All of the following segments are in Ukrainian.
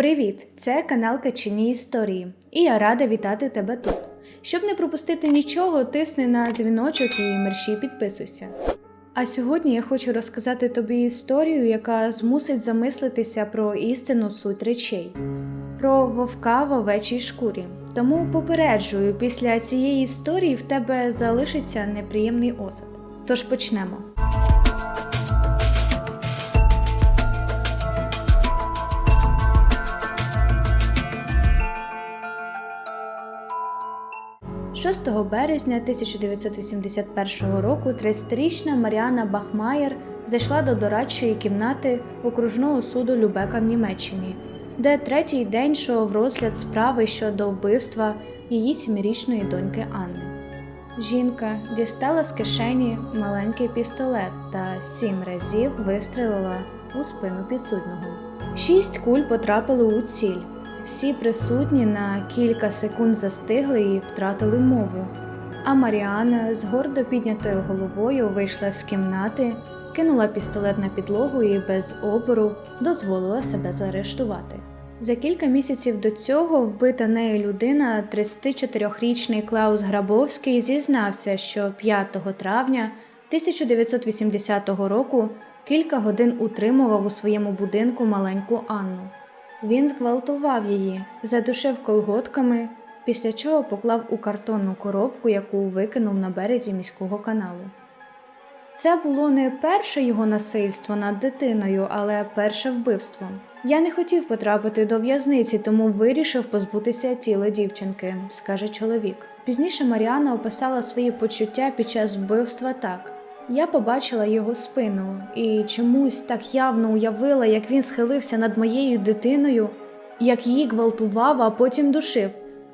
Привіт! Це канал Качині Історії, і я рада вітати тебе тут. Щоб не пропустити нічого, тисни на дзвіночок і мерщій підписуйся. А сьогодні я хочу розказати тобі історію, яка змусить замислитися про істинну суть речей, про вовка в овечій шкурі. Тому попереджую, після цієї історії в тебе залишиться неприємний осад. Тож почнемо. – 6 березня 1981 року 30-річна Маріана Бахмаєр зайшла до дорадчої кімнати окружного суду Любека в Німеччині, де третій день йшов розгляд справи щодо вбивства її сімирічної доньки Анни. Жінка дістала з кишені маленький пістолет та сім разів вистрелила у спину підсудного. Шість куль потрапили у ціль. Всі присутні на кілька секунд застигли і втратили мову. А Маріана з гордо піднятою головою вийшла з кімнати, кинула пістолет на підлогу і без опору дозволила себе заарештувати. За кілька місяців до цього вбита нею людина, 34-річний Клаус Грабовський, зізнався, що 5 травня 1980 року кілька годин утримував у своєму будинку маленьку Анну. Він зґвалтував її, задушив колготками, після чого поклав у картонну коробку, яку викинув на березі міського каналу. Це було не перше його насильство над дитиною, але перше вбивство. Я не хотів потрапити до в'язниці, тому вирішив позбутися тіла дівчинки, скаже чоловік. Пізніше Маріана описала свої почуття під час вбивства так. Я побачила його спину і чомусь так явно уявила, як він схилився над моєю дитиною, як її гвалтував, а потім душив.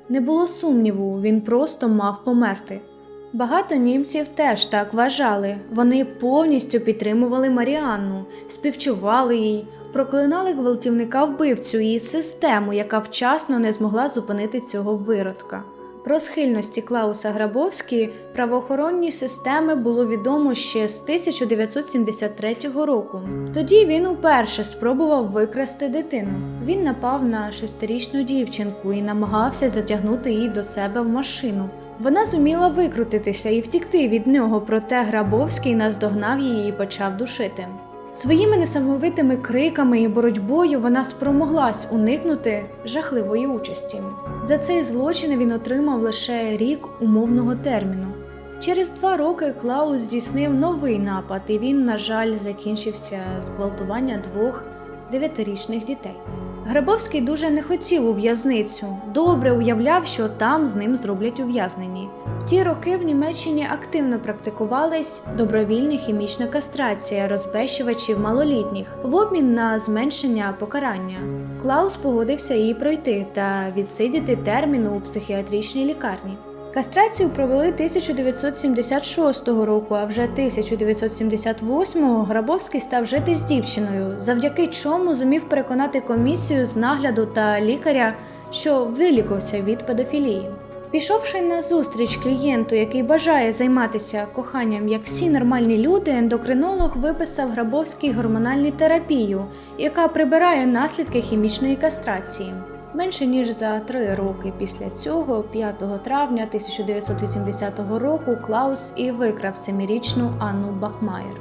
Не було сумніву, він просто мав померти. Багато німців теж так вважали. Вони повністю підтримували Маріанну, співчували їй, проклинали гвалтівника вбивцю і систему, яка вчасно не змогла зупинити цього виродка. Про схильності Клауса Грабовські правоохоронні системи було відомо ще з 1973 року. Тоді він уперше спробував викрасти дитину. Він напав на шестирічну дівчинку і намагався затягнути її до себе в машину. Вона зуміла викрутитися і втікти від нього, проте Грабовський наздогнав її і почав душити. Своїми несамовитими криками і боротьбою вона спромоглась уникнути жахливої участі. За цей злочин він отримав лише рік умовного терміну. Через два роки Клаус здійснив новий напад, і він, на жаль, закінчився зґвалтування двох дев'ятирічних дітей. Грабовський дуже не хотів у в'язницю, добре уявляв, що там з ним зроблять ув'язнені. В ті роки в Німеччині активно практикувались добровільна хімічна кастрація розбещувачів малолітніх в обмін на зменшення покарання. Клаус погодився її пройти та відсидіти термін у психіатричній лікарні. Кастрацію провели 1976 року, а вже 1978-го Грабовський став жити з дівчиною, завдяки чому зумів переконати комісію з нагляду та лікаря, що вилікувався від педофілії. Пішовши на зустріч клієнту, який бажає займатися коханням як всі нормальні люди, ендокринолог виписав Грабовській гормональну терапію, яка прибирає наслідки хімічної кастрації. Менше ніж за три роки після цього, 5 травня 1980 року, Клаус і викрав семирічну Анну Бахмаєр.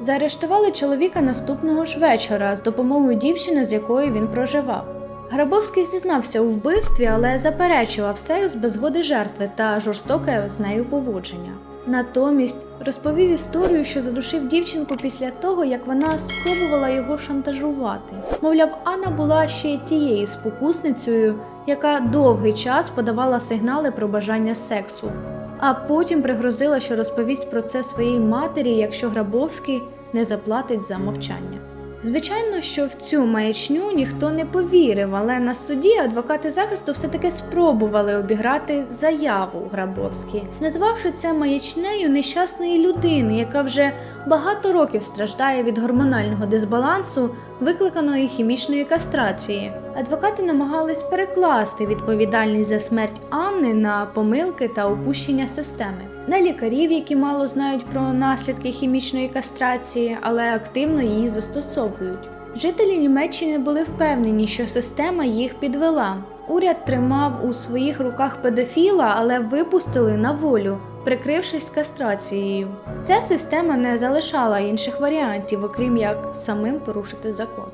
Заарештували чоловіка наступного ж вечора з допомогою дівчини, з якою він проживав. Грабовський зізнався у вбивстві, але заперечував секс без згоди жертви та жорстоке з нею поводження. Натомість розповів історію, що задушив дівчинку після того, як вона спробувала його шантажувати. Мовляв, Анна була ще тією спокусницею, яка довгий час подавала сигнали про бажання сексу, а потім пригрозила, що розповість про це своїй матері, якщо Грабовський не заплатить за мовчання. Звичайно, що в цю маячню ніхто не повірив, але на суді адвокати захисту все-таки спробували обіграти заяву Грабовській, назвавши це маячнею нещасної людини, яка вже багато років страждає від гормонального дисбалансу, викликаної хімічної кастрації. Адвокати намагались перекласти відповідальність за смерть Анни на помилки та упущення системи. На лікарів, які мало знають про наслідки хімічної кастрації, але активно її застосовують. Жителі Німеччини були впевнені, що система їх підвела. Уряд тримав у своїх руках педофіла, але випустили на волю, прикрившись кастрацією. Ця система не залишала інших варіантів, окрім як самим порушити закон.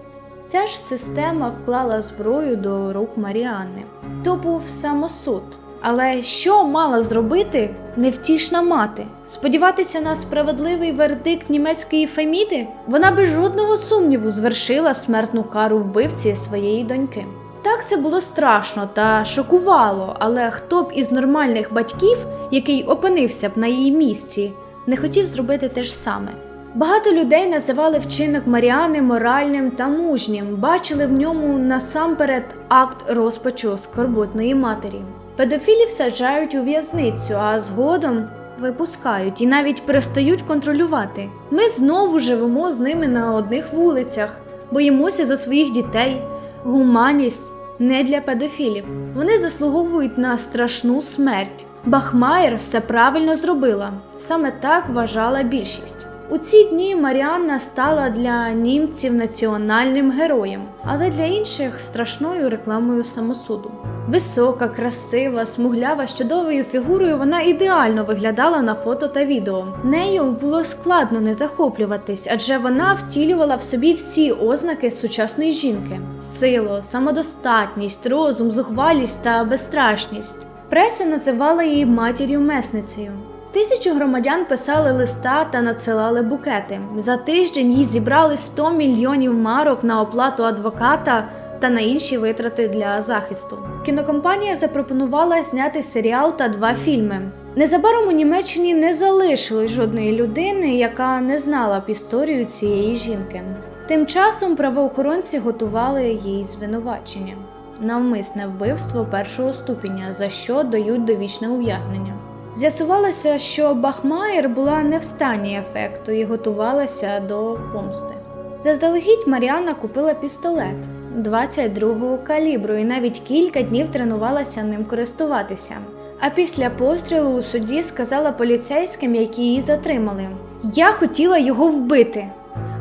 Ця ж система вклала зброю до рук Маріанни. То був самосуд. Але що мала зробити невтішна мати? Сподіватися на справедливий вердикт німецької Феміди? Вона без жодного сумніву звершила смертну кару вбивці своєї доньки. Так це було страшно та шокувало, але хто б із нормальних батьків, який опинився б на її місці, не хотів зробити те ж саме. Багато людей називали вчинок Маріани моральним та мужнім, бачили в ньому насамперед акт розпачу скорботної матері. Педофілів саджають у в'язницю, а згодом випускають і навіть перестають контролювати. Ми знову живемо з ними на одних вулицях, боїмося за своїх дітей. Гуманність не для педофілів. Вони заслуговують на страшну смерть. Бахмаєр все правильно зробила. Саме так вважала більшість. У ці дні Маріанна стала для німців національним героєм, але для інших страшною рекламою самосуду. Висока, красива, смуглява з чудовою фігурою вона ідеально виглядала на фото та відео. Нею було складно не захоплюватись, адже вона втілювала в собі всі ознаки сучасної жінки: силу, самодостатність, розум, зухвалість та безстрашність. Преса називала її матір'ю месницею. Тисячі громадян писали листа та надсилали букети. За тиждень їй зібрали 100 мільйонів марок на оплату адвоката та на інші витрати для захисту. Кінокомпанія запропонувала зняти серіал та два фільми. Незабаром у Німеччині не залишилось жодної людини, яка не знала б історію цієї жінки. Тим часом правоохоронці готували їй звинувачення. Навмисне вбивство першого ступеня, за що дають довічне ув'язнення. З'ясувалося, що Бахмаєр була не в стані ефекту і готувалася до помсти. Заздалегідь Маріанна купила пістолет 22-го калібру і навіть кілька днів тренувалася ним користуватися. А після пострілу у суді сказала поліцейським, які її затримали: Я хотіла його вбити,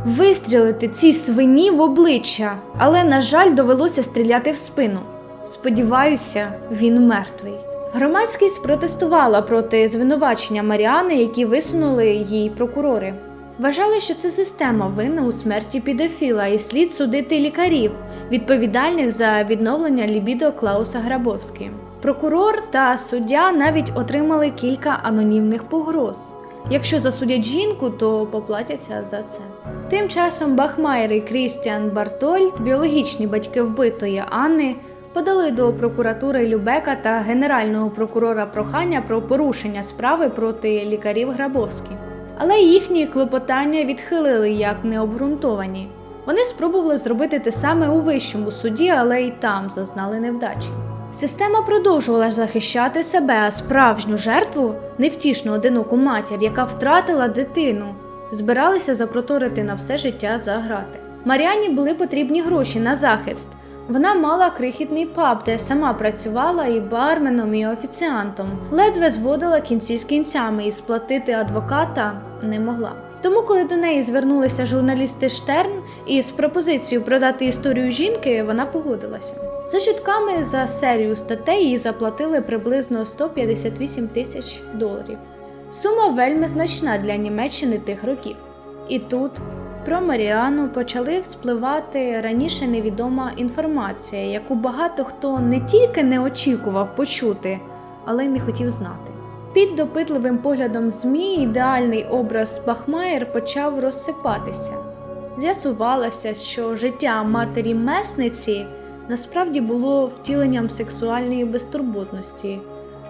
вистрілити цій свині в обличчя, але, на жаль, довелося стріляти в спину. Сподіваюся, він мертвий. Громадськість протестувала проти звинувачення Маріани, які висунули їй прокурори. Вважали, що це система винна у смерті підофіла і слід судити лікарів, відповідальних за відновлення лібідо Клауса Грабовські. Прокурор та суддя навіть отримали кілька анонімних погроз. Якщо засудять жінку, то поплатяться за це. Тим часом Бахмайер і Крістіан Бартольд, біологічні батьки вбитої Анни, подали до прокуратури Любека та генерального прокурора прохання про порушення справи проти лікарів Грабовські. Але їхні клопотання відхилили як необґрунтовані. Вони спробували зробити те саме у вищому суді, але й там зазнали невдачі. Система продовжувала захищати себе, а справжню жертву, невтішну одиноку матір, яка втратила дитину, збиралися запроторити на все життя за грати. Маріані були потрібні гроші на захист. Вона мала крихітний паб, де сама працювала і барменом, і офіціантом, ледве зводила кінці з кінцями і сплатити адвоката не могла. Тому, коли до неї звернулися журналісти Штерн із пропозицією продати історію жінки, вона погодилася. За чутками за серію статей їй заплатили приблизно 158 тисяч доларів. Сума вельми значна для Німеччини тих років. І тут про Маріану почали вспливати раніше невідома інформація, яку багато хто не тільки не очікував почути, але й не хотів знати. Під допитливим поглядом ЗМІ ідеальний образ Бахмаєр почав розсипатися. З'ясувалося, що життя матері месниці насправді було втіленням сексуальної безтурботності,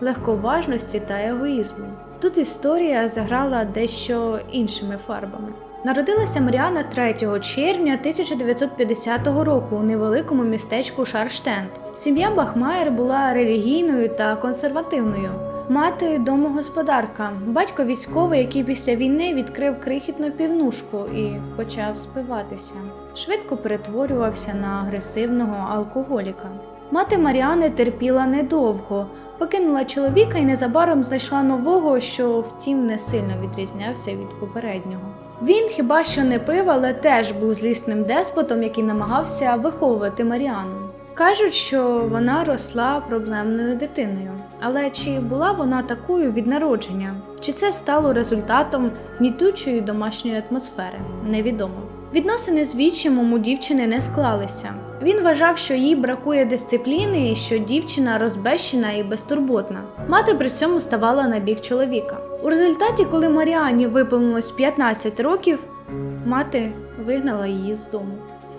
легковажності та егоїзму. Тут історія заграла дещо іншими фарбами. Народилася Маріана 3 червня 1950 року у невеликому містечку Шарштент. Сім'я Бахмаєр була релігійною та консервативною. Мати домогосподарка, батько військовий, який після війни відкрив крихітну півнушку і почав спиватися. Швидко перетворювався на агресивного алкоголіка. Мати Маріани терпіла недовго, покинула чоловіка і незабаром знайшла нового, що втім не сильно відрізнявся від попереднього. Він хіба що не пив, але теж був злісним деспотом, який намагався виховувати Маріану. Кажуть, що вона росла проблемною дитиною. Але чи була вона такою від народження? Чи це стало результатом гнітучої домашньої атмосфери? Невідомо. Відносини з відчимом у дівчини не склалися. Він вважав, що їй бракує дисципліни і що дівчина розбещена і безтурботна. Мати при цьому ставала на бік чоловіка. У результаті, коли Маріані виповнилось 15 років, мати вигнала її з дому.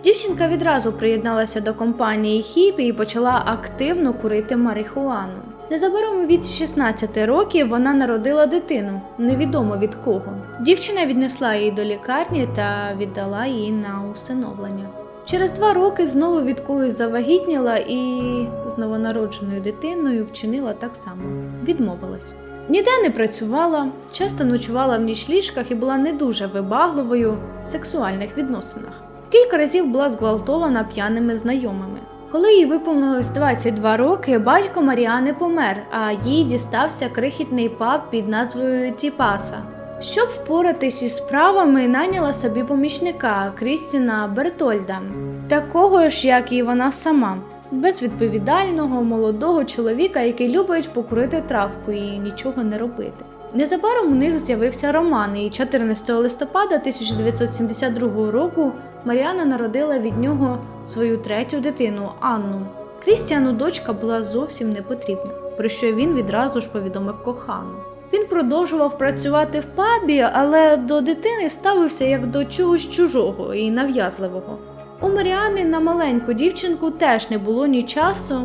Дівчинка відразу приєдналася до компанії хіпі і почала активно курити марихуану. Незабаром у віці 16 років вона народила дитину, невідомо від кого. Дівчина віднесла її до лікарні та віддала її на усиновлення. Через два роки знову від когось завагітніла і з новонародженою дитиною вчинила так само. Відмовилась. Ніде не працювала, часто ночувала в нічліжках і була не дуже вибагливою в сексуальних відносинах. Кілька разів була зґвалтована п'яними знайомими. Коли їй виповнилось 22 роки, батько Маріани помер, а їй дістався крихітний паб під назвою Тіпаса. Щоб впоратись із справами, найняла собі помічника Крістіна Бертольда, такого ж, як і вона сама, безвідповідального молодого чоловіка, який любить покурити травку і нічого не робити. Незабаром у них з'явився роман, і 14 листопада 1972 року Маріана народила від нього свою третю дитину Анну. Крістіану дочка була зовсім не потрібна, про що він відразу ж повідомив кохану. Він продовжував працювати в пабі, але до дитини ставився як до чогось чужого і нав'язливого. У Маріани на маленьку дівчинку теж не було ні часу,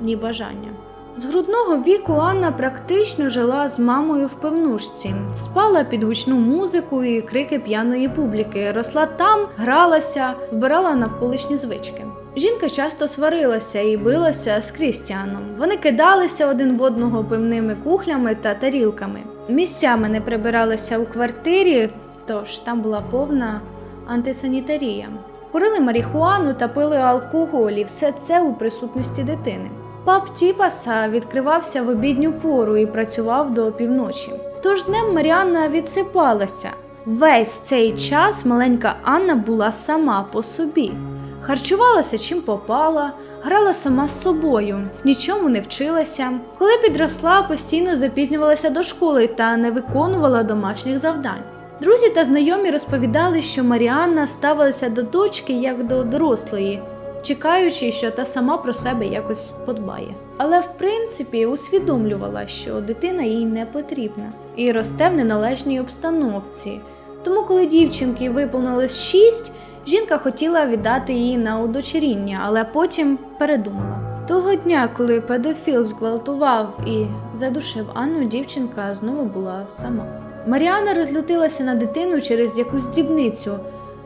ні бажання. З грудного віку Анна практично жила з мамою в пивнушці, спала під гучну музику і крики п'яної публіки, росла там, гралася, вбирала навколишні звички. Жінка часто сварилася і билася з Крістіаном. Вони кидалися один в одного пивними кухлями та тарілками. Місцями не прибиралися у квартирі, тож там була повна антисанітарія. Курили марихуану та пили алкоголь, і все це у присутності дитини. Паб Тіпаса відкривався в обідню пору і працював до півночі. Тож днем Маріанна відсипалася. Весь цей час маленька Анна була сама по собі. Харчувалася чим попала, грала сама з собою, нічому не вчилася. Коли підросла, постійно запізнювалася до школи та не виконувала домашніх завдань. Друзі та знайомі розповідали, що Маріанна ставилася до дочки як до дорослої, чекаючи, що та сама про себе якось подбає. Але в принципі усвідомлювала, що дитина їй не потрібна і росте в неналежній обстановці. Тому, коли дівчинки виповнилось шість, жінка хотіла віддати її на удочеріння, але потім передумала. Того дня, коли педофіл зґвалтував і задушив Анну, дівчинка знову була сама. Маріана розлютилася на дитину через якусь дрібницю,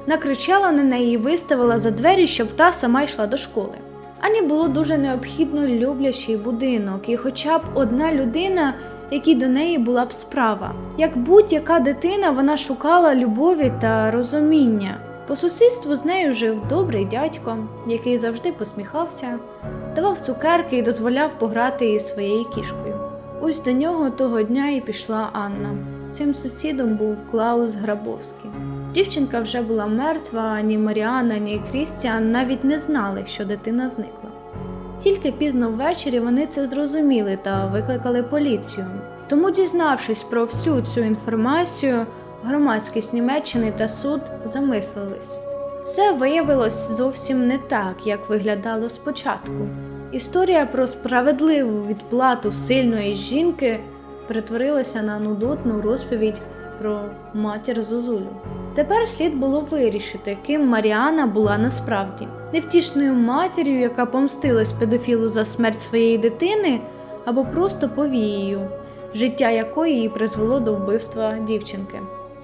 накричала на неї і виставила за двері, щоб та сама йшла до школи. Ані було дуже необхідно люблячий будинок, і хоча б одна людина, якій до неї була б справа. Як будь-яка дитина, вона шукала любові та розуміння. По сусідству з нею жив добрий дядько, який завжди посміхався, давав цукерки і дозволяв пограти із своєю кішкою. Ось до нього того дня і пішла Анна. Цим сусідом був Клаус Грабовський. Дівчинка вже була мертва, ні Маріана, ні Крістіан навіть не знали, що дитина зникла. Тільки пізно ввечері вони це зрозуміли та викликали поліцію. Тому, дізнавшись про всю цю інформацію, громадськість Німеччини та суд замислились. Все виявилось зовсім не так, як виглядало спочатку. Історія про справедливу відплату сильної жінки перетворилася на нудотну розповідь про матір Зозулю. Тепер слід було вирішити, ким Маріана була насправді невтішною матір'ю, яка помстилась педофілу за смерть своєї дитини, або просто повією, життя якої її призвело до вбивства дівчинки.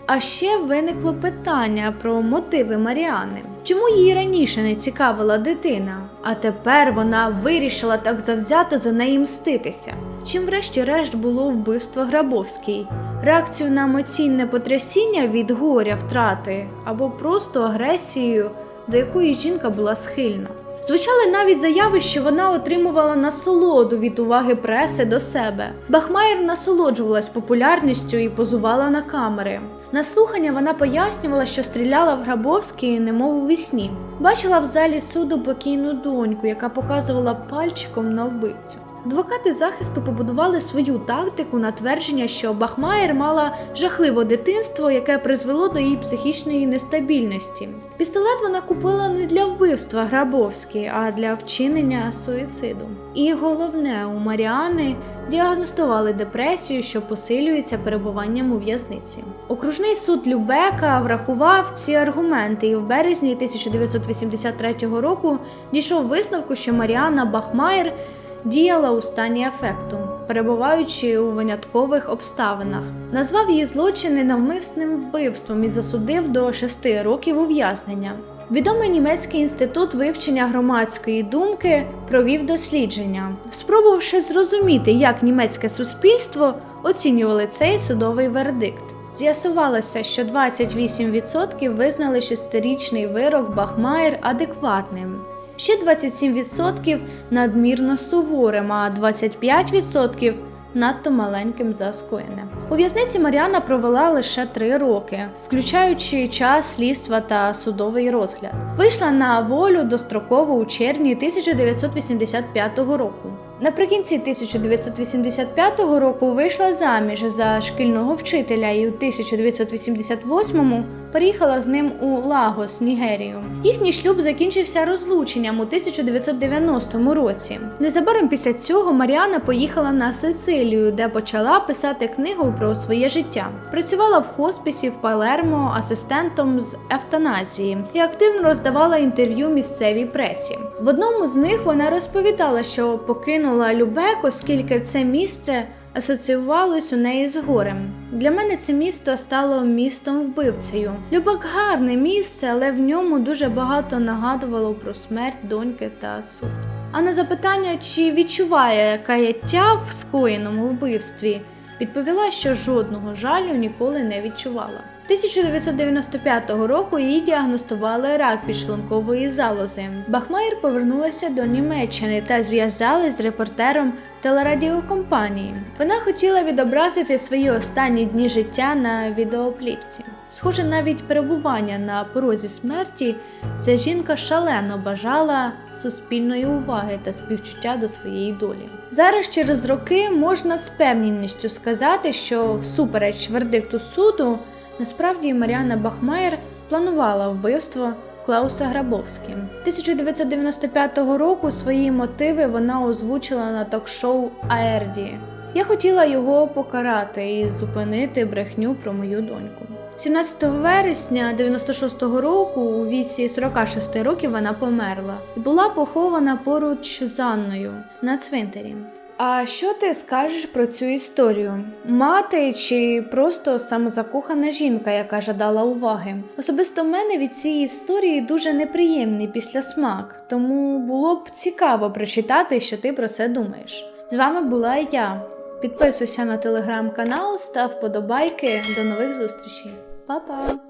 А ще виникло питання про мотиви Маріани. Чому її раніше не цікавила дитина, а тепер вона вирішила так завзято за неї мститися? Чим врешті-решт було вбивство Грабовський? Реакцію на емоційне потрясіння від горя втрати або просто агресією, до якої жінка була схильна. Звучали навіть заяви, що вона отримувала насолоду від уваги преси до себе. Бахмаєр насолоджувалась популярністю і позувала на камери. На слухання вона пояснювала, що стріляла в Грабовський, немов у вісні. Бачила в залі суду покійну доньку, яка показувала пальчиком на вбивцю. Адвокати захисту побудували свою тактику на твердження, що Бахмаєр мала жахливе дитинство, яке призвело до її психічної нестабільності. Пістолет вона купила не для вбивства Грабовський, а для вчинення суїциду. І головне, у Маріани діагностували депресію, що посилюється перебуванням у в'язниці. Окружний суд Любека врахував ці аргументи, і в березні 1983 року дійшов висновку, що Маріана Бахмаєр діяла у стані ефекту, перебуваючи у виняткових обставинах. Назвав її злочини навмисним вбивством і засудив до шести років ув'язнення. Відомий німецький інститут вивчення громадської думки провів дослідження, спробувавши зрозуміти, як німецьке суспільство оцінювали цей судовий вердикт. З'ясувалося, що 28% визнали шестирічний вирок Бахмаєр адекватним, ще 27% надмірно суворим, а 25% надто маленьким за скоєне. У в'язниці Маріана провела лише три роки, включаючи час слідства та судовий розгляд. Вийшла на волю достроково у червні 1985 року. Наприкінці 1985 року вийшла заміж за шкільного вчителя і у 1988-му переїхала з ним у Лагос, Нігерію. Їхній шлюб закінчився розлученням у 1990 році. Незабаром після цього Маріана поїхала на Сицилію, де почала писати книгу про своє життя. Працювала в хоспісі в Палермо асистентом з евтаназії і активно роздавала інтерв'ю місцевій пресі. В одному з них вона розповідала, що покинула Любек, оскільки це місце асоціювалось у неї з горем. Для мене це місто стало містом вбивцею. Любак гарне місце, але в ньому дуже багато нагадувало про смерть доньки та суд. А на запитання, чи відчуває каяття в скоєному вбивстві, відповіла, що жодного жалю ніколи не відчувала. 1995 року їй діагностували рак підшлункової залози. Бахмаєр повернулася до Німеччини та зв'язалась з репортером телерадіокомпанії. Вона хотіла відобразити свої останні дні життя на відеоплівці. Схоже, навіть перебування на порозі смерті ця жінка шалено бажала суспільної уваги та співчуття до своєї долі. Зараз, через роки, можна з певністю сказати, що всупереч вердикту суду. Насправді Маріана Бахмаєр планувала вбивство Клауса Грабовським. 1995 року свої мотиви вона озвучила на ток-шоу Аерді. Я хотіла його покарати і зупинити брехню про мою доньку. 17 вересня 96-го року, у віці 46 років, вона померла і була похована поруч з Анною на цвинтарі. А що ти скажеш про цю історію? Мати чи просто самозакохана жінка, яка жадала уваги? Особисто в мене від цієї історії дуже неприємний післясмак, тому було б цікаво прочитати, що ти про це думаєш. З вами була я. Підписуйся на телеграм-канал, став подобайки. До нових зустрічей. Па-па!